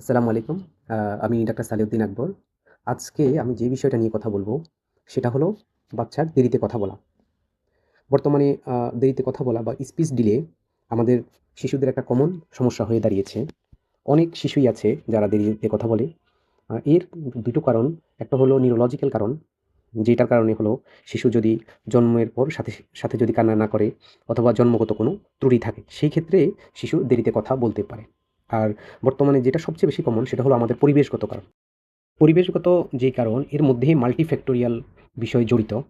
আসসালামু আলাইকুম। আমি ডাক্তার সালেউদ্দিন আকবর। আজকে আমি যে বিষয়টা নিয়ে কথা বলব সেটা হলো বাচ্চার দেরিতে কথা বলা। বর্তমানে দেরিতে কথা বলা বা স্পিচ ডিলে আমাদের শিশুদের একটা কমন সমস্যা হয়ে দাঁড়িয়েছে। অনেক শিশুই আছে যারা দেরিতে কথা বলে। এর দুটো কারণ। একটা হলো নিউরোলজিক্যাল কারণ, যেটার কারণে হলো শিশু যদি জন্মের পর সাথে, সাথে যদি কান্না না করে অথবা জন্মগত কোনো ত্রুটি থাকে, সেই ক্ষেত্রে শিশু দেরিতে কথা বলতে পারে। আর বর্তমানে যেটা সবচেয়ে বেশি কমন সেটা হলো আমাদের পরিবেশগত কারণ। পরিবেশগত যেই কারণ এর মধ্যেই মাল্টিফ্যাক্টোরিয়াল বিষয় জড়িত।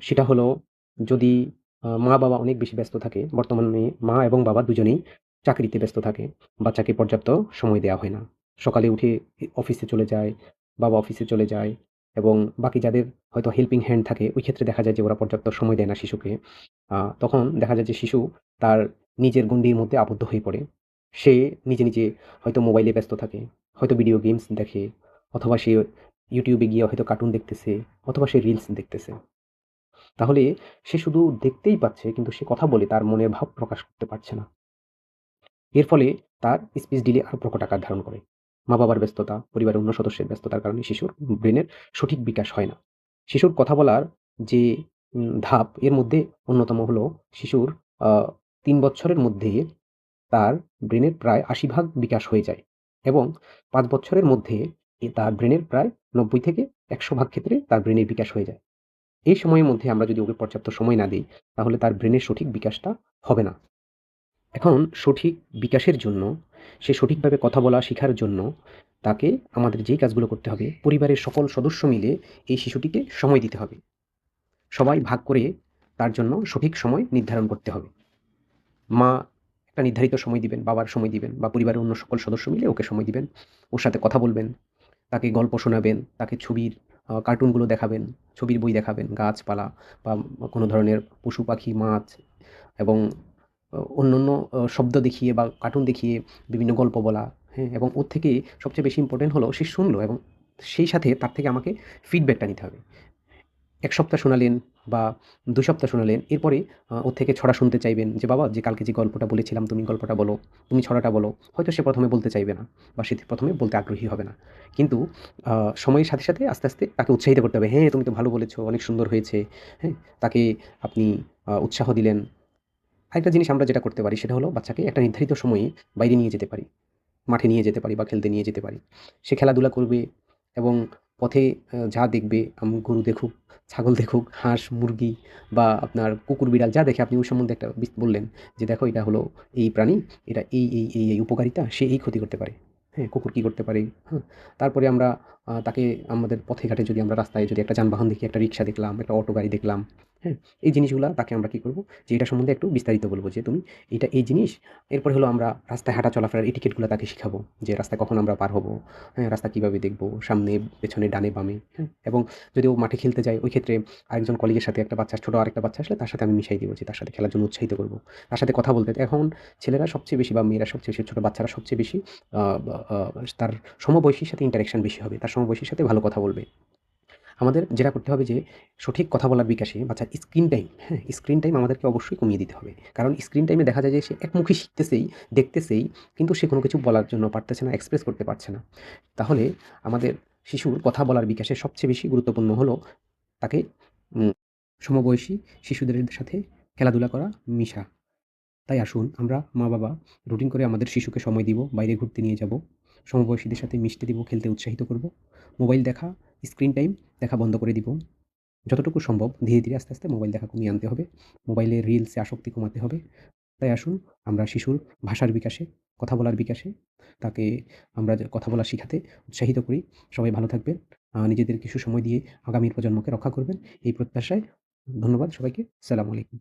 সেটা হলো যদি মা-বাবা অনেক বেশি ব্যস্ত থাকে, বর্তমানে মা এবং বাবা দুজনেই চাকরিতে ব্যস্ত থাকে। বাচ্চাকে পর্যাপ্ত সময় দেওয়া হয় না। সকালে উঠে অফিসে চলে যায়, বাবা অফিসে চলে যায় এবং বাকি যাদের হয়তো হেল্পিং হ্যান্ড থাকে, ওই ক্ষেত্রে দেখা যায় যে ওরা পর্যাপ্ত সময় দেয় না শিশুকে। তখন দেখা যায় যে শিশু তার নিজের গণ্ডির মধ্যে আবদ্ধ হয়ে পড়ে। সে নিজে, নিজে হয়তো মোবাইলে ব্যস্ত থাকে, হয়তো ভিডিও গেমস দেখে অথবা সে ইউটিউবে গিয়ে হয়তো কার্টুন দেখতেছে অথবা সে রিলস দেখতেছে। তাহলে সে শুধু দেখতেই পাচ্ছে কিন্তু সে কথা বলে তার মনের ভাব প্রকাশ করতে পারছে না। এর ফলে তার স্পিচ ডিলে আরও প্রকট আকার ধারণ করে। মা-বাবার ব্যস্ততা, পরিবারের অন্য সদস্যের ব্যস্ততার কারণে শিশুর ব্রেনের সঠিক বিকাশ হয় না। শিশুর কথা বলার যে ধাপ এর মধ্যে অন্যতম হলো শিশুর তিন বছরের মধ্যে তার ব্রেনের প্রায় ৮০ ভাগ বিকাশ হয়ে যায় এবং পাঁচ বছরের মধ্যে তার ব্রেনের প্রায় ৯০ থেকে ১০০ ভাগ ক্ষেত্রে তার ব্রেনের বিকাশ হয়ে যায়। এই সময়ের মধ্যে আমরা যদি ওকে পর্যাপ্ত সময় না দিই তাহলে তার ব্রেনের সঠিক বিকাশটা হবে না। এখন সঠিক বিকাশের জন্য, সে সঠিকভাবে কথা বলা শেখার জন্য তাকে আমাদের যেই কাজগুলো করতে হবে, পরিবারের সকল সদস্য মিলে এই শিশুটিকে সময় দিতে হবে। সবাই ভাগ করে তার জন্য সঠিক সময় নির্ধারণ করতে হবে। মা একটা নির্ধারিত সময় দিবেন, বাবার সময় দিবেন বা পরিবারের অন্য সকল সদস্য মিলে ওকে সময় দিবেন। ওর সাথে কথা বলবেন, তাকে গল্প শোনাবেন, তাকে ছবির কার্টুনগুলো দেখাবেন, ছবির বই দেখাবেন, গাছপালা বা কোনো ধরনের পশু-পাখি, মাছ এবং অন্য অন্য শব্দ দেখিয়ে বা কার্টুন দেখিয়ে বিভিন্ন গল্প বলা, হ্যাঁ? এবং ওর থেকে সবচেয়ে বেশি ইম্পর্টেন্ট হলো সে শুনলো এবং সেই সাথে তার থেকে আমাকে ফিডব্যাকটা নিতে হবে। ১ সপ্তাহ শোনালেন বা ২ সপ্তাহ শোনালেন, এরপরে ওর থেকে ছড়া শুনতে চাইবেন যে, "বাবা যে কালকে যে গল্পটা বলেছিলাম তুমি গল্পটা বলো, তুমি ছড়াটা বলো।" হয়তো সে প্রথমে বলতে চাইবে না বা সে প্রথমে বলতে আগ্রহী হবে না। কিন্তু সময়ের সাথে, সাথে আস্তে, আস্তে তাকে উৎসাহিত করতে হবে। "হ্যাঁ, তুমি তো ভালো বলেছ অনেক সুন্দর হয়েছে।" হ্যাঁ? তাকে আপনি উৎসাহ দিলেন। আরেকটা জিনিস আমরা যেটা করতে পারি সেটা হলো বাচ্চাকে একটা নির্ধারিত সময়ে বাইরে নিয়ে যেতে পারি। মাঠে নিয়ে যেতে পারি বা খেলতে নিয়ে যেতে পারি। সে খেলাধুলা করবে এবং পথে যা দেখবে গরু দেখুক, ছাগল দেখুক, হাঁস, মুরগি বা আপনার কুকুর, বিড়াল যা দেখে আপনি ওই সম্বন্ধে একটা বললেন যে, "দেখো এটা হলো এই প্রাণী, এটা এই, এই, এই, উপকারিতা, সে এই ক্ষতি করতে পারে। হ্যাঁ? কুকুর কী করতে পারে?" হ্যাঁ? তারপরে আমরা তাকে আমাদের পথে ঘাটে যদি আমরা রাস্তায় যদি একটা যানবাহন দেখি, একটা রিক্সা দেখলাম, একটা অটো গাড়ি দেখলাম, হ্যাঁ? এই জিনিসগুলা তাকে আমরা কী করব যে এটা সম্বন্ধে একটু বিস্তারিত বলব যে, "তুমি এটা এই জিনিস।" এরপরে হলো আমরা রাস্তায় হাঁটা চলাফেরার এটিকেটগুলা তাকে শিখাবো। যে রাস্তায় কখন আমরা পার হব, হ্যাঁ? রাস্তা কীভাবে দেখব সামনে, পেছনে, ডানে, বামে, হ্যাঁ? এবং যদি ও মাঠে খেলতে যায় ওই ক্ষেত্রে আরেকজন কলিগের সাথে একটা বাচ্চা ছোটো আরেকটা বাচ্চা আসলে তার সাথে আমি মিশাই দিব যে তার সাথে খেলার জন্য উৎসাহিত করব তার সাথে কথা বলতে। এখন ছেলেরা সবচেয়ে বেশি বা মেয়েরা সবচেয়ে বেশি ছোট বাচ্চারা সবচেয়ে বেশি তার সমবয়সীর সাথে ইন্টারেকশন বেশি হবে। তার সমবয়সীর সাথে ভালো কথা বলবে। আমাদের যেটা করতে হবে যে সঠিক কথা বলার বিকাশে বাচ্চার স্ক্রিন টাইম, হ্যাঁ? স্ক্রিন টাইম আমাদেরকে অবশ্যই কমিয়ে দিতে হবে। কারণ স্ক্রিন টাইমে দেখা যায় যে সে একমুখী শিখতেছেই, দেখতেছেই কিন্তু সে কোনো কিছু বলার জন্য পারতেছে না, এক্সপ্রেস করতে পারছে না। তাহলে আমাদের শিশুর কথা বলার বিকাশে সবচেয়ে বেশি গুরুত্বপূর্ণ হলো তাকে সমবয়সী শিশুদের সাথে খেলাধুলা করা, মিশা। তাই আসুন আমরা মা-বাবা রুটিন করে আমাদের শিশুকে সময় দিব, বাইরে ঘুরতে নিয়ে যাব, সমবয়সীদের সাথে মিশতে দিব, খেলতে উৎসাহিত করব। মোবাইল দেখা, স্ক্রিন টাইম দেখা বন্ধ করে দিব। যতটুকু সম্ভব ধীরে, ধীরে আস্তে, আস্তে মোবাইল দেখা কমিয়ে আনতে হবে। মোবাইলে রিলসে আসক্তি কমাতে হবে। তাই আসুন আমরা শিশুর ভাষার বিকাশে, কথা বলার বিকাশে তাকে আমরা কথা বলা শিখাতে উৎসাহিত করি। সবাই ভালো থাকবেন। নিজেদের কিছু সময় দিয়ে আগামীর প্রজন্মকে রক্ষা করবেন। এই প্রত্যাশায় ধন্যবাদ সবাইকে। সালাম আলাইকুম।